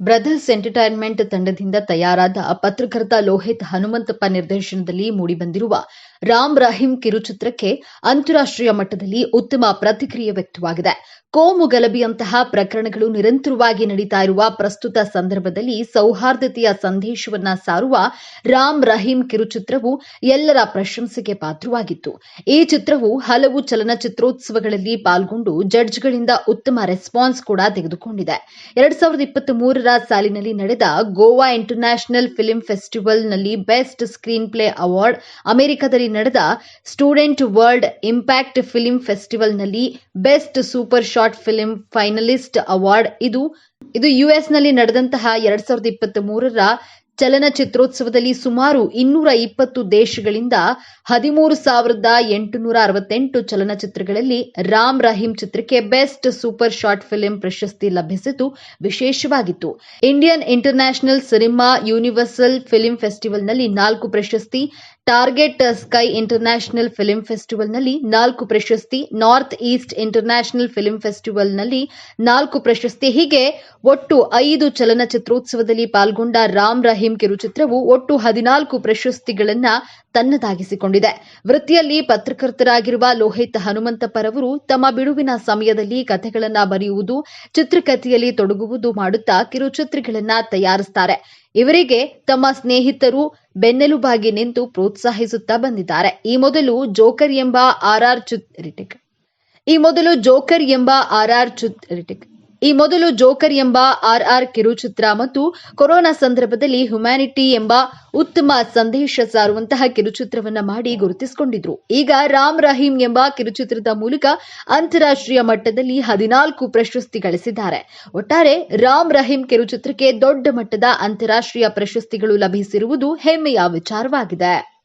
Brothers entertainment ತಂಡದಿಂದ ತಯಾರಾದ ಪತ್ರಕರ್ತ ಲೋಹಿತ್ ಹನುಮಂತಪ್ಪ ನಿರ್ದೇಶನದಲ್ಲಿ ಮೂಡಿಬಂದಿರುವ ರಾಮ್ ರಹೀಂ ಕಿರುಚಿತ್ರಕ್ಕೆ ಅಂತಾರಾಷ್ಟ್ರೀಯ ಮಟ್ಟದಲ್ಲಿ ಉತ್ತಮ ಪ್ರತಿಕ್ರಿಯೆ ವ್ಯಕ್ತವಾಗಿದೆ. ಕೋಮು ಗಲಭೆಯಂತಹ ಪ್ರಕರಣಗಳು ನಿರಂತರವಾಗಿ ನಡೀತಾ ಇರುವ ಪ್ರಸ್ತುತ ಸಂದರ್ಭದಲ್ಲಿ ಸೌಹಾರ್ದತೆಯ ಸಂದೇಶವನ್ನ ಸಾರುವ ರಾಮ್ ರಹೀಂ ಕಿರುಚಿತ್ರವು ಎಲ್ಲರ ಪ್ರಶಂಸೆಗೆ ಪಾತ್ರವಾಗಿತ್ತು. ಈ ಚಿತ್ರವು ಹಲವು ಚಲನಚಿತ್ರೋತ್ಸವಗಳಲ್ಲಿ ಪಾಲ್ಗೊಂಡು ಜಡ್ಜ್ಗಳಿಂದ ಉತ್ತಮ ರೆಸ್ಪಾನ್ಸ್ ಕೂಡ ತೆಗೆದುಕೊಂಡಿದೆ. ಎರಡ್ ಸಾವಿರದ ಇಪ್ಪತ್ತ್ ಮೂರರ ಸಾಲಿನಲ್ಲಿ ನಡೆದ ಗೋವಾ ಇಂಟರ್ನ್ಯಾಷನಲ್ ಫಿಲ್ಮ್ ಫೆಸ್ಟಿವಲ್ನಲ್ಲಿ ಬೆಸ್ಟ್ ಸ್ಕ್ರೀನ್ ಪ್ಲೇ ಅವಾರ್ಡ್, ಅಮೆರಿಕದಲ್ಲಿ ನಡೆದ student world impact film ಫೆಸ್ಟಿವಲ್ನಲ್ಲಿ best super short film finalist award. ಇದು ಇದು ಯುಎಸ್ನಲ್ಲಿ ನಡೆದಂತಹ ಎರಡ್ ಸಾವಿರದ ಇಪ್ಪತ್ತ್ ಮೂರರ ಚಲನಚಿತ್ರೋತ್ಸವದಲ್ಲಿ ಸುಮಾರು ಇನ್ನೂರ ಇಪ್ಪತ್ತು ದೇಶಗಳಿಂದ ಹದಿಮೂರು ಸಾವಿರದ ಎಂಟುನೂರ ಅರವತ್ತೆಂಟು ಚಲನಚಿತ್ರಗಳಲ್ಲಿ ರಾಮ್ ರಹೀಂ ಚಿತ್ರಕ್ಕೆ ಬೆಸ್ಟ್ ಸೂಪರ್ ಶಾರ್ಟ್ ಫಿಲ್ಮ್ ಪ್ರಶಸ್ತಿ ಲಭಿಸಿದ್ದು ವಿಶೇಷವಾಗಿತ್ತು. Indian international cinema universal film ಫೆಸ್ಟಿವಲ್ನಲ್ಲಿ ನಾಲ್ಕು ಪ್ರಶಸ್ತಿ ಟಾರ್ಗೆಟ್ ಸ್ಕೈ ಇಂಟರ್ನ್ಯಾಷನಲ್ ಫಿಲ್ಮ್ ಫೆಸ್ಟಿವಲ್ನಲ್ಲಿ ನಾಲ್ಕು ಪ್ರಶಸ್ತಿ, ನಾರ್ತ್ ಈಸ್ಟ್ ಇಂಟರ್ನ್ಯಾಷನಲ್ ಫಿಲ್ಮ್ ಫೆಸ್ಟಿವಲ್ನಲ್ಲಿ ನಾಲ್ಕು ಪ್ರಶಸ್ತಿ. ಹೀಗೆ ಒಟ್ಟು ಐದು ಚಲನಚಿತ್ರೋತ್ಸವದಲ್ಲಿ ಪಾಲ್ಗೊಂಡ ರಾಮ್ ರಹೀಂ ಕಿರುಚಿತ್ರವು ಒಟ್ಟು ಹದಿನಾಲ್ಕು ಪ್ರಶಸ್ತಿಗಳನ್ನು ತನ್ನದಾಗಿಸಿಕೊಂಡಿದೆ. ವೃತ್ತಿಯಲ್ಲಿ ಪತ್ರಕರ್ತರಾಗಿರುವ ಲೋಹಿತ್ ಹನುಮಂತಪ್ಪರವರು ತಮ್ಮ ಬಿಡುವಿನ ಸಮಯದಲ್ಲಿ ಕಥೆಗಳನ್ನು ಬರೆಯುವುದು, ಚಿತ್ರಕಥೆಯಲ್ಲಿ ತೊಡಗುವುದು ಮಾಡುತ್ತಾ ಕಿರುಚಿತ್ರಗಳನ್ನು ತಯಾರಿಸುತ್ತಾರೆ ಇವರಿಗೆ ತಮ್ಮ ಸ್ನೇಹಿತರು ಬೆನ್ನೆಲುಬಾಗಿ ನಿಂತು ಪ್ರೋತ್ಸಾಹಿಸುತ್ತಾ ಬಂದಿದ್ದಾರೆ. ಈ ಮೊದಲು ಜೋಕರ್ ಎಂಬ ಆರ್ ಆರ್ ರಿಟಿಕ್. ಈ ಮೊದಲು ಜೋಕರ್ ಎಂಬ ಆರ್ ಆರ್ ರಿಟಿಕ್. ಈ ಮೊದಲು ಜೋಕರ್ ಎಂಬ ಆರ್ ಆರ್ ಕಿರುಚಿತ್ರ ಮತ್ತು ಕೊರೋನಾ ಸಂದರ್ಭದಲ್ಲಿ ಹ್ಯುಮ್ಯಾನಿಟಿ ಎಂಬ ಉತ್ತಮ ಸಂದೇಶ ಸಾರುವಂತಹ ಕಿರುಚಿತ್ರವನ್ನ ಮಾಡಿ ಗುರುತಿಸಿಕೊಂಡಿದ್ರು. ಈಗ ರಾಮ್ ರಹೀಂ ಎಂಬ ಕಿರುಚಿತ್ರದ ಮೂಲಕ ಅಂತಾರಾಷ್ಟ್ರೀಯ ಮಟ್ಟದಲ್ಲಿ ಹದಿನಾಲ್ಕು ಪ್ರಶಸ್ತಿ ಗಳಿಸಿದ್ದಾರೆ. ಒಟ್ಟಾರೆ ರಾಮ್ ರಹೀಂ ಕಿರುಚಿತ್ರಕ್ಕೆ ದೊಡ್ಡ ಮಟ್ಟದ ಅಂತಾರಾಷ್ಟ್ರೀಯ ಪ್ರಶಸ್ತಿಗಳು ಲಭಿಸಿರುವುದು ಹೆಮ್ಮೆಯ ವಿಚಾರವಾಗಿದೆ.